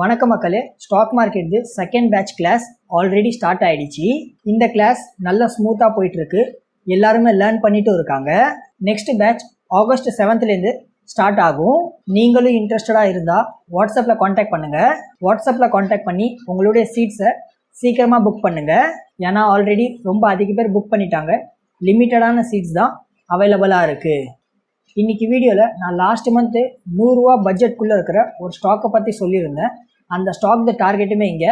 வணக்க மக்களே. Stock market second batch class already start ஆயிடுச்சு. இந்த கிளாஸ் நல்லா ஸ்மூத்தாக போயிட்டு இருக்கு எல்லாருமே லேர்ன் பண்ணிட்டும் இருக்காங்க. நெக்ஸ்ட் பேட்ச் ஆகஸ்ட் செவன்த்லேருந்து ஸ்டார்ட் ஆகும். நீங்களும் இன்ட்ரெஸ்டடாக இருந்தால் வாட்ஸ்அப்பில் காண்டாக்ட் பண்ணுங்கள் வாட்ஸ்அப்பில் காண்டாக்ட் பண்ணி உங்களுடைய சீட்ஸை சீக்கிரமாக புக் பண்ணுங்கள் ஏன்னா ஆல்ரெடி ரொம்ப அதிக பேர் புக் பண்ணிட்டாங்க. லிமிட்டடான சீட்ஸ் தான் அவைலபிளாக இருக்குது இன்னைக்கு வீடியோவில் நான் லாஸ்ட் மந்த்து நூறுரூவா பட்ஜெட்குள்ளே இருக்கிற ஒரு ஸ்டாக்கை பற்றி சொல்லியிருந்தேன். அந்த ஸ்டாக் த டார்கெட்டுமே இங்கே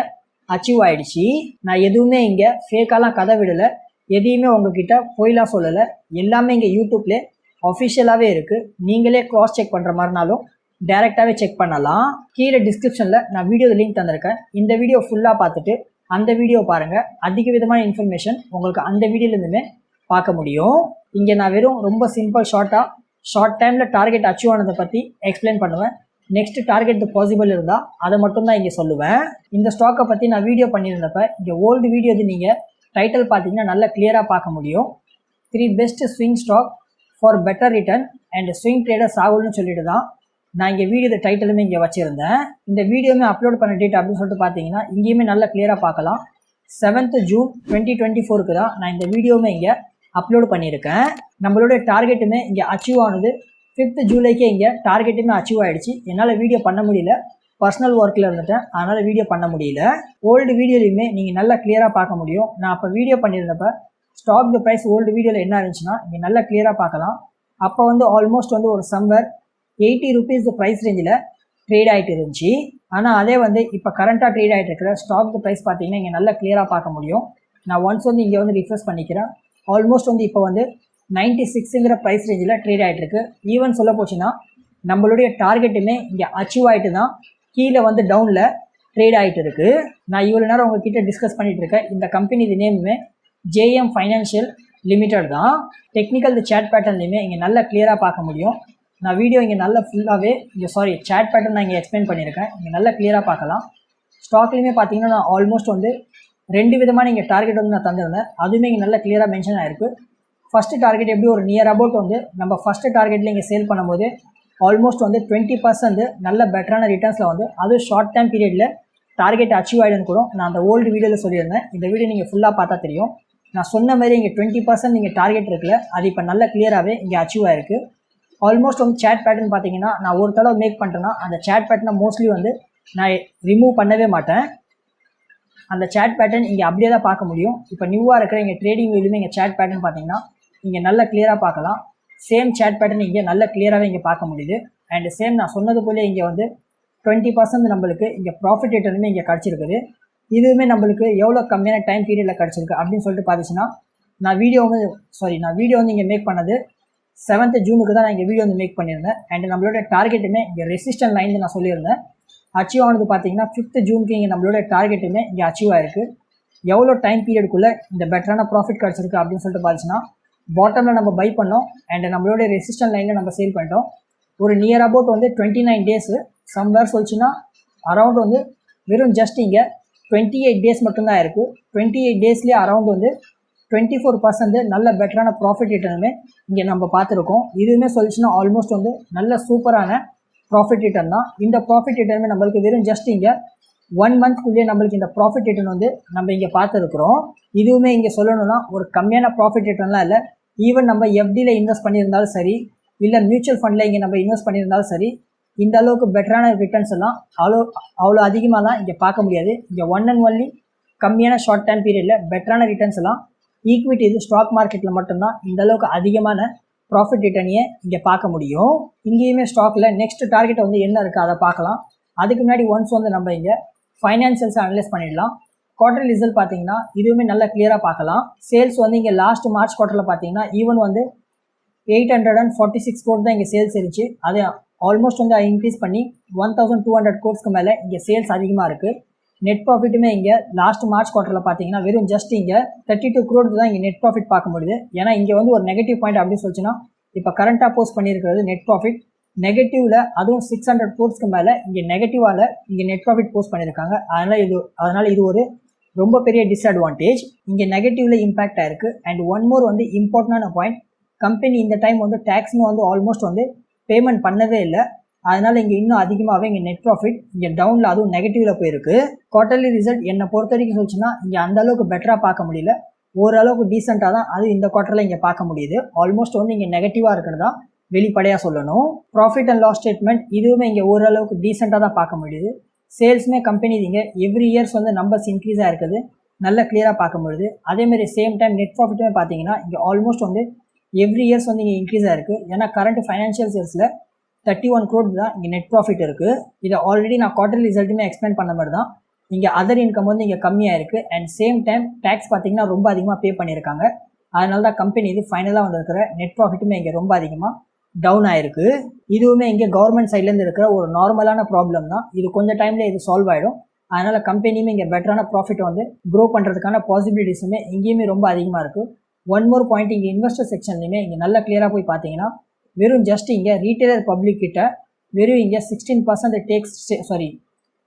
அச்சீவ் ஆகிடுச்சு நான் எதுவுமே இங்கே ஃபேக்காலாம் கதை விடலை. எதையுமே உங்ககிட்ட பொய்லாம் சொல்லலை. எல்லாமே இங்கே யூடியூப்லேயே அஃபிஷியலாகவே இருக்குது நீங்களே க்ராஸ் செக் பண்ணுற மாதிரினாலும் டைரெக்டாகவே செக் பண்ணலாம். கீழே டிஸ்கிரிப்ஷனில் நான் வீடியோ லிங்க் தந்திருக்கேன். இந்த வீடியோ ஃபுல்லாக பார்த்துட்டு அந்த வீடியோ பாருங்கள் அதிக விதமான இன்ஃபர்மேஷன் உங்களுக்கு அந்த வீடியோலேருந்துமே பார்க்க முடியும். இங்கே நான் வெறும் ரொம்ப சிம்பிள் ஷார்ட்டாக ஷார்ட் டைமில் டார்கெட் அச்சீவ் ஆனதை பற்றி எக்ஸ்பிளைன் பண்ணுவேன். நெக்ஸ்ட் டார்கெட் பாசிபிள் இருந்தால் அதை மட்டும் தான் இங்கே சொல்லுவேன். இந்த ஸ்டாக்கை பற்றி நான் வீடியோ பண்ணியிருந்தப்ப இங்கே ஓல்டு வீடியோ இது நீங்கள் டைட்டில் பார்த்தீங்கன்னா நல்லா கிளியராக பார்க்க முடியும். Three best swing stock for better return and swing trader ஆகும்னு சொல்லிட்டு தான் நான் இங்கே வீடியோ டைட்டிலுமே இங்கே வச்சுருந்தேன். இந்த வீடியோமே அப்லோட் பண்ண டேட் அப்படின்னு சொல்லிட்டு பார்த்தீங்கன்னா இங்கேயுமே நல்லா கிளியராக பார்க்கலாம். செவன்த் ஜூன் டுவெண்ட்டி டுவெண்ட்டி ஃபோருக்கு தான் நான் இந்த வீடியோவுமே இங்கே அப்லோடு பண்ணியிருக்கேன். நம்மளோட டார்கெட்டுமே இங்கே அச்சீவ் ஆனது ஃபிஃப்த் ஜூலைக்கே இங்கே டார்கெட்டுமே அச்சீவ் ஆகிடுச்சு என்னால் வீடியோ பண்ண முடியல. பர்சனல் ஒர்க்கில் இருந்துட்டேன். அதனால் வீடியோ பண்ண முடியல. ஓல்டு வீடியோலையுமே நீங்கள் நல்லா கிளியராக பார்க்க முடியும். நான் அப்போ வீடியோ பண்ணியிருந்தப்ப ஸ்டாக் த ப்ரைஸ் ஓல்டு வீடியோவில் என்ன இருந்துச்சுன்னா நீங்கள் நல்லா கிளியராக பார்க்கலாம். அப்போ வந்து ஆல்மோஸ்ட் வந்து ஒரு சம்மர் எயிட்டி ருபீஸ் ப்ரைஸ் ரேஞ்சில் ட்ரேட் ஆகிட்டு இருந்துச்சு. ஆனால் அதே வந்து இப்போ கரண்ட்டாக ட்ரேட் ஆகிட்டு இருக்கிற ஸ்டாக் ப்ரைஸ் பார்த்தீங்கன்னா இங்கே நல்லா கிளியராக பார்க்க முடியும். நான் ஒன்ஸ் வந்து இங்கே வந்து ரிஃப்ரெஷ் பண்ணிக்கிறேன். ஆல்மோஸ்ட் வந்து இப்போ வந்து நைன்டி சிக்ஸுங்கிற ப்ரைஸ் ரேஞ்சில் ட்ரேட் ஆகிட்டு இருக்கு ஈவன் சொல்ல போச்சுன்னா நம்மளுடைய டார்கெட்டுமே இங்கே அச்சீவ் ஆகிட்டு தான் கீழே வந்து டவுனில் ட்ரேட் ஆகிட்டு இருக்கு நான் இவ்வளோ நேரம் உங்ககிட்ட டிஸ்கஸ் பண்ணிட்டு இருக்கேன். இந்த கம்பெனி இது நேமுமே ஜேஎம் ஃபைனான்ஷியல் லிமிடெட் தான். டெக்னிக்கல் சேட் பேட்டர்ன்லையுமே இங்கே நல்லா கிளியராக பார்க்க முடியும். நான் வீடியோ இங்கே நல்லா ஃபுல்லாகவே இங்கே சாரி சேட் பேட்டர்ன் நான் இங்கே எக்ஸ்பிளைன் பண்ணியிருக்கேன். இங்கே நல்லா கிளியராக பார்க்கலாம். ஸ்டாக்லேயுமே பார்த்தீங்கன்னா நான் ஆல்மோஸ்ட் வந்து ரெண்டு விதமாக நீங்கள் டார்கெட் வந்து நான் தந்திருந்தேன். அதுவுமே இங்கே நல்லா கிளியராக மென்ஷன் ஆயிருக்கு. ஃபஸ்ட்டு டார்கெட் எப்படி ஒரு நியர் அபவுட் வந்து நம்ம ஃபஸ்ட்டு டார்கெட்டில் இங்கே சேல் பண்ணும்போது ஆல்மோஸ்ட் வந்து டுவெண்ட்டி பர்சன்ட் நல்ல பெட்டரான ரிட்டர்ன்ஸில் வந்து அது ஷார்ட் டைம் பீரியடில் டார்கெட் அச்சீவ் ஆகிடுன்னு கூட நான் அந்த ஓல்டு வீடியோவில் சொல்லியிருந்தேன். இந்த வீடியோ நீங்கள் ஃபுல்லாக பார்த்தா தெரியும். நான் சொன்ன மாதிரி இங்கே டுவெண்ட்டி பர்சன்ட் நீங்கள் டார்கெட் இருக்குல்ல அது இப்போ நல்ல கிளியராகவே இங்கே அச்சீவ் ஆயிருக்கு. ஆல்மோஸ்ட் வந்து சேட் பேட்டர்ன் பார்த்தீங்கன்னா நான் ஒரு தடவை மேக் பண்ணிட்டேன்னா அந்த சேட் பேட்டர்னை மோஸ்ட்லி வந்து நான் ரிமூவ் பண்ணவே மாட்டேன். அந்த சேட் பேட்டர்ன் இங்கே அப்படியே தான் பார்க்க முடியும். இப்போ நியூவாக இருக்கிற இங்கே ட்ரேடிங் வீலுமே இங்கே சேட் பேட்டர்ன் பார்த்தீங்கன்னா இங்கே நல்ல கிளியராக பார்க்கலாம். சேம் சேட் பேட்டர்ன் இங்கே நல்ல கிளியராகவே இங்கே பார்க்க முடியுது. அண்ட் சேம் நான் சொன்னது போல இங்கே வந்து டுவெண்ட்டி பர்சன்ட் நம்மளுக்கு இங்கே ப்ராஃபிட் ரிட்டர்னுமே இங்கே கிடச்சிருக்குது. இதுவுமே நம்மளுக்கு எவ்வளோ கம்மியான டைம் பீரியடில் கிடச்சிருக்கு அப்படின்னு சொல்லிட்டு பார்த்துச்சுன்னா நான் வீடியோ வந்து சாரி நான் வீடியோ வந்து இங்கே மேக் பண்ணது செவன்த் ஜூனுக்கு தான் நான் இங்கே வீடியோ வந்து மேக் பண்ணியிருந்தேன். அண்ட் நம்மளோட டார்கெட்டுமே இங்கே ரெசிஸ்டன் லைன் நான் சொல்லியிருந்தேன். அச்சீவ் ஆனது பார்த்தீங்கன்னா ஃபிஃப்த் ஜூனுக்கு இங்கே நம்மளோட டார்கெட்டுமே இங்கே அச்சீவ் ஆயிருக்கு. எவ்வளோ டைம் பீரியடுக்குள்ளே இந்த பெட்டரான ப்ராஃபிட் கிடச்சிருக்கு அப்படின்னு சொல்லிட்டு பார்த்துச்சுன்னா பாட்டமில் நம்ம பை பண்ணோம் அண்ட் நம்மளோட ரெசிஸ்டன் லைனில் நம்ம சேல் பண்ணிட்டோம். ஒரு நியர் அபவுட் வந்து டுவெண்ட்டி நைன் டேஸு சம்வேர் சொல்லிச்சுன்னா அரவுண்ட் வந்து வெறும் ஜஸ்ட் இங்கே டுவெண்ட்டி எயிட் டேஸ் மட்டும்தான் இருக்குது டுவெண்ட்டி எயிட் டேஸ்லேயே அரவுண்ட் வந்து டுவெண்ட்டி ஃபோர் பர்சன்ட் நல்ல பெட்டரான ப்ராஃபிட் ரிட்டர்னுமே இங்கே நம்ம பார்த்துருக்கோம். இதுவுமே சொல்லிச்சுன்னா ஆல்மோஸ்ட் வந்து நல்ல சூப்பரான ப்ராஃபிட் ரிட்டர்ன் தான். இந்த ப்ராஃபிட் ரிட்டர்னுமே நம்மளுக்கு வெறும் ஜஸ்ட் இங்கே ஒன் மந்த்க்குள்ளேயே நம்மளுக்கு இந்த ப்ராஃபிட் ரிட்டர்ன் வந்து நம்ம இங்கே பார்த்துருக்குறோம். இதுவுமே இங்கே சொல்லணும்னா ஒரு கம்மியான ப்ராஃபிட் ரிட்டர்ன்லாம் இல்லை. ஈவன் நம்ம எஃப்டியில் இன்வெஸ்ட் பண்ணியிருந்தாலும் சரி இல்லை மியூச்சுவல் ஃபண்டில் இங்கே நம்ம இன்வெஸ்ட் பண்ணியிருந்தாலும் சரி இந்த அளவுக்கு பெட்டரான ரிட்டர்ன்ஸ் எல்லாம் அவ்வளோ அவ்வளோ அதிகமாகலாம் இங்கே பார்க்க முடியாது. இங்கே ஒன் அண்ட் ஒன்லி கம்மியான ஷார்ட் டைம் பீரியடில் பெட்டரான ரிட்டர்ன்ஸ் எல்லாம் ஈக்விட்டி இது ஸ்டாக் மார்க்கெட்டில் மட்டும்தான் இந்த அளவுக்கு அதிகமான ப்ராஃபிட் ரிட்டர்னையே இங்கே பார்க்க முடியும். இங்கேயுமே ஸ்டாக்கில் நெக்ஸ்ட் டார்கெட் வந்து என்ன இருக்குது அதை பார்க்கலாம். அதுக்கு முன்னாடி ஒன்ஸ் வந்து நம்ம இங்கே ஃபைனான்சியல்ஸ் அனலைஸ் பண்ணிடலாம். குவார்டர் ரிசல்ட் பார்த்தீங்கன்னா இதுவுமே நல்லா கிளியராக பார்க்கலாம். சேல்ஸ் வந்து இங்கே லாஸ்ட் மார்ச் குவார்ட்டரில் பார்த்தீங்கன்னா ஈவன் வந்து eight hundred and forty six crore தான் இங்கே சேல்ஸ் இருந்துச்சு. அது ஆல்மோஸ்ட் வந்து இன்க்ரீஸ் பண்ணி ஒன் தௌசண்ட் டூ ஹண்ட்ரட் கோர்ஸ்க்கு மேலே இங்கே சேல்ஸ் அதிகமாக இருக்குது நெட் ப்ராஃபிட்டுமே இங்கே லாஸ்ட் மார்ச் குவார்ட்டரில் பார்த்தீங்கன்னா வெறும் ஜஸ்ட் இங்கே தேர்ட்டி டூ க்ரோட் தான் இங்கே நெட் ப்ராஃபிட் பார்க்க முடியுது. ஏன்னா இங்கே வந்து ஒரு நெகட்டிவ் பாயிண்ட் அப்படின்னு சொல்லிச்சுன்னா இப்போ கரண்ட்டாக போஸ்ட் பண்ணியிருக்கிறது நெட் ப்ராஃபிட் நெகட்டிவ்ல அதுவும் சிக்ஸ் ஹண்ட்ரட் கோர்ஸ்க்கு மேலே இங்கே நெகட்டிவால் இங்கே நெட் ப்ராஃபிட் போஸ்ட் பண்ணியிருக்காங்க. அதனால் இது அதனால் இது ஒரு ரொம்ப பெரிய டிஸ்அட்வான்டேஜ் இங்கே நெகட்டிவில் இம்பாக்ட் ஆயிருக்கு. அண்ட் ஒன் மோர் வந்து இம்பார்ட்டண்டான பாயிண்ட் கம்பெனி இந்த டைம் வந்து டேக்ஸ்னு வந்து ஆல்மோஸ்ட் வந்து பேமெண்ட் பண்ணவே இல்லை. அதனால இங்கே இன்னும் அதிகமாகவே இங்கே நெட் ப்ராஃபிட் இங்கே டவுனில் அதுவும் நெகட்டிவ்ல போயிருக்கு. குவார்டர்லி ரிசல்ட் என்னை பொறுத்த வரைக்கும் சொல்லிச்சுன்னா இங்கே அந்த அளவுக்கு பெட்டராக பார்க்க முடியல. ஓரளவுக்கு டீசெண்டாக தான் அது இந்த குவார்ட்டரில் இங்கே பார்க்க முடியுது. ஆல்மோஸ்ட் வந்து இங்கே நெகட்டிவாக இருக்கிறது தான் வெளிப்படையாக சொல்லணும். ப்ராஃபிட் அண்ட் லாஸ் ஸ்டேட்மெண்ட் இதுவுமே இங்கே ஓரளவுக்கு டீசெண்டாக தான் பார்க்க முடியுது. சேல்ஸுமே கம்பெனி இங்கே எவ்ரி இயர்ஸ் வந்து நம்பர்ஸ் இன்க்ரீஸாக இருக்குது. நல்லா கிளியராக பார்க்க முடியுது. அதேமாதிரி சேம் டைம் நெட் ப்ராஃபிட்டுமே பார்த்தீங்கன்னா இங்கே ஆல்மோஸ்ட் வந்து எவ்ரி இயர்ஸ் வந்து இங்கே இன்க்ரீஸாக இருக்குது ஏன்னா கரண்ட் ஃபைனான்ஷியல் இயர்ஸில் தேர்ட்டி ஒன் க்ரோட் தான் இங்கே நெட் ப்ராஃபிட் இருக்குது இதை ஆல்ரெடி நான் குவார்டர் ரிசல்ட்டுமே எக்ஸ்பிளைன் பண்ண மாதிரி தான். இங்கே அதர் இன்கம் வந்து இங்கே கம்மியாக இருக்குது அண்ட் சேம் டைம் டேக்ஸ் பார்த்தீங்கன்னா ரொம்ப அதிகமாக பே பண்ணியிருக்காங்க அதனால தான் கம்பெனி இது ஃபைனலாக வந்திருக்கிற நெட் ப்ராஃபிட்டுமே இங்கே ரொம்ப அதிகமாக டவுன் ஆயிருக்கு. இதுவுமே இங்கே கவர்மெண்ட் சைட்லேருந்து இருக்கிற ஒரு நார்மலான ப்ராப்ளம் தான். இது கொஞ்சம் டைமில் இது சால்வ் ஆகிடும் அதனால் கம்பெனியுமே இங்கே பெட்டரான ப்ராஃபிட் வந்து க்ரோ பண்ணுறதுக்கான பாசிபிலிட்டிஸுமே இங்கேயுமே ரொம்ப அதிகமாக இருக்குது ஒன் மோர் பாயிண்ட் இங்கே இன்வெஸ்டர் செக்ஷன்லையுமே இங்கே நல்லா கிளியராக போய் பார்த்தீங்கன்னா வெறும் ஜஸ்ட் இங்கே ரீட்டைலர் பப்ளிக் கிட்ட வெறும் இங்கே sixteen percent takes sorry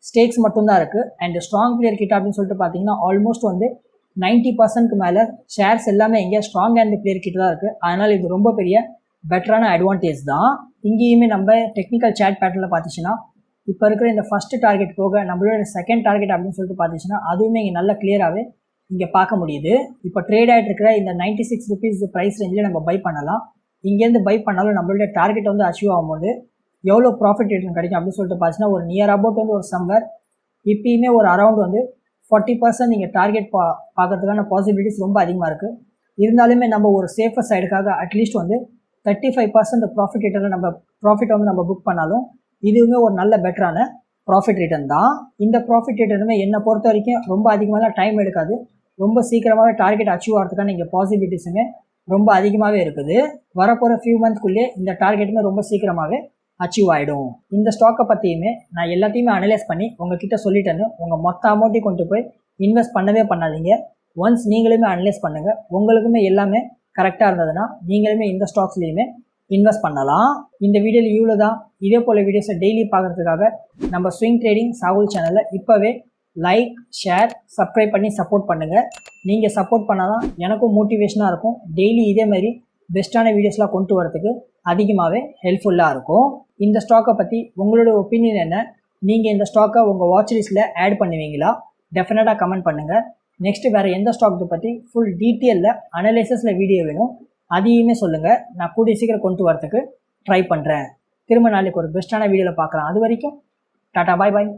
stakes மட்டும்தான் இருக்குது அண்ட் ஸ்ட்ராங் பிளேயர் கிட்ட அப்படின்னு சொல்லிட்டு பார்த்தீங்கன்னா ஆல்மோஸ்ட் வந்து நைன்ட்டி பர்சன்ட்க்கு மேலே ஷேர்ஸ் எல்லாமே இங்கே ஸ்ட்ராங் அண்ட் பிளேயர் கிட்ட தான் இருக்குது அதனால் இது ரொம்ப பெரிய பெட்டரான அட்வான்டேஜ் தான். இங்கேயுமே நம்ம டெக்னிக்கல் சேட் பேட்டர்னில் பார்த்துச்சுன்னா இப்போ இருக்கிற இந்த ஃபஸ்ட்டு டார்கெட் போக நம்மளோட செகண்ட் டார்கெட் அப்படின்னு சொல்லிட்டு பார்த்துச்சுன்னா அதுவுமே இங்கே நல்லா கிளியராகவே இங்கே பார்க்க முடியுது. இப்போ ட்ரேட் ஆகிட்டு இருக்கிற இந்த நைன்ட்டி சிக்ஸ் ருபீஸ் ப்ரைஸ் ரேஞ்சில் நம்ம பை பண்ணலாம். இங்கேருந்து பை பண்ணாலும் நம்மளுடைய டார்கெட் வந்து அச்சீவ் ஆகும்போது எவ்வளோ ப்ராஃபிட் ரிட்டர்ன் கிடைக்கும் அப்படின்னு சொல்லிட்டு பார்த்தீங்கன்னா ஒரு நியர் அபவுட் வந்து ஒரு சம்மர் இப்பயுமே ஒரு அரௌண்ட் வந்து ஃபார்ட்டி பர்சன்ட் நீங்கள் டார்கெட் பா பார்க்கறதுக்கான பாசிபிலிட்டிஸ் ரொம்ப அதிகமாக இருக்குது இருந்தாலுமே நம்ம ஒரு சேஃபர் சைடுக்காக அட்லீஸ்ட் வந்து தேர்ட்டி ஃபைவ் பர்சன்ட் ப்ராஃபிட் ரிட்டர்னில் நம்ம ப்ராஃபிட் வந்து நம்ம புக் பண்ணாலும் இதுவுமே ஒரு நல்ல பெட்டரான ப்ராஃபிட் ரிட்டர்ன் தான். இந்த ப்ராஃபிட் ரிட்டர்னுமே என்னை பொறுத்த வரைக்கும் ரொம்ப அதிகமாக டைம் எடுக்காது. ரொம்ப சீக்கிரமாகவே டார்கெட் அச்சீவ் ஆகிறதுக்கான இங்கே பாசிபிலிட்டிஸுமே ரொம்ப அதிகமாகவே இருக்குது. வரப்போகிற ஃபியூ மந்த்ஸ்க்குள்ளேயே இந்த டார்கெட்டுமே ரொம்ப சீக்கிரமாகவே அச்சீவ் ஆகிடும் இந்த ஸ்டாக்கை பற்றியுமே நான் எல்லாத்தையுமே அனலைஸ் பண்ணி உங்ககிட்ட சொல்லிட்டேன்னு உங்கள் மொத்த அமௌண்ட்டையும் கொண்டு போய் இன்வெஸ்ட் பண்ணவே பண்ணாதீங்க. ஒன்ஸ் நீங்களுமே அனலைஸ் பண்ணுங்கள் உங்களுக்குமே எல்லாமே கரெக்டாக இருந்ததுன்னா நீங்களுமே இந்த ஸ்டாக்ஸ்லேயுமே இன்வெஸ்ட் பண்ணலாம். இந்த வீடியோவில் இவ்வளோ தான் இதே போல் வீடியோஸை டெய்லி பார்க்குறதுக்காக நம்ம ஸ்விங் ட்ரேடிங் சாகுல் சேனலில் இப்போவே லைக் ஷேர் சப்ஸ்கிரைப் பண்ணி சப்போர்ட் பண்ணுங்கள் நீங்கள் சப்போர்ட் பண்ணால் தான் எனக்கும் மோட்டிவேஷனாக இருக்கும். டெய்லி இதே மாதிரி பெஸ்ட்டான வீடியோஸ்லாம் கொண்டு வரதுக்கு அதிகமாகவே ஹெல்ப்ஃபுல்லாக இருக்கும். இந்த ஸ்டாக்கை பற்றி உங்களோட ஒப்பீனியன் என்ன? நீங்கள் இந்த ஸ்டாக்கை உங்கள் வாட்ச் லிஸ்ட்டில் ஆட் பண்ணுவீங்களா? டெஃபினட்டாக கமெண்ட் பண்ணுங்கள் நெக்ஸ்ட் வேறு எந்த ஸ்டாக்கை பற்றி ஃபுல் டீட்டெயிலில் அனலைசஸில் வீடியோ வேணும் அதையுமே சொல்லுங்கள் நான் கூடிய சீக்கிரம் கொண்டு வரதுக்கு ட்ரை பண்ணுறேன் திரும்ப நாளைக்கு ஒரு பெஸ்ட்டான வீடியோவில் பார்க்கலாம். அது வரைக்கும் டாட்டா பாய் பாய்